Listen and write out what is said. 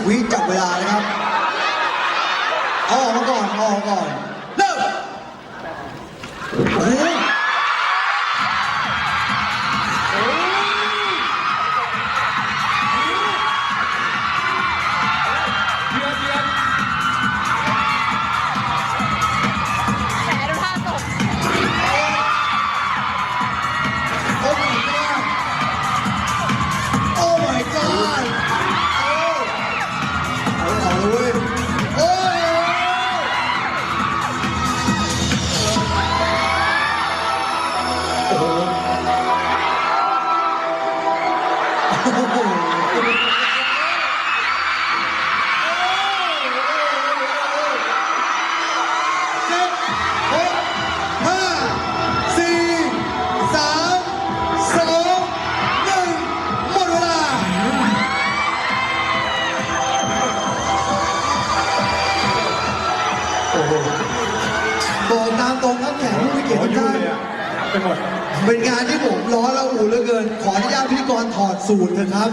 30วิจับเวลานะครับเอาออกมาก่อนเอาออกมาก่อน เริ่ม บอกตามตรงครับแขกผู้มีเกียรติทุกท่าน ไปหมด เป็นงานที่ผมร้อนระอูเหลือเกิน ขออนุญาตพิธีกรถอดสูตรเถอะครับ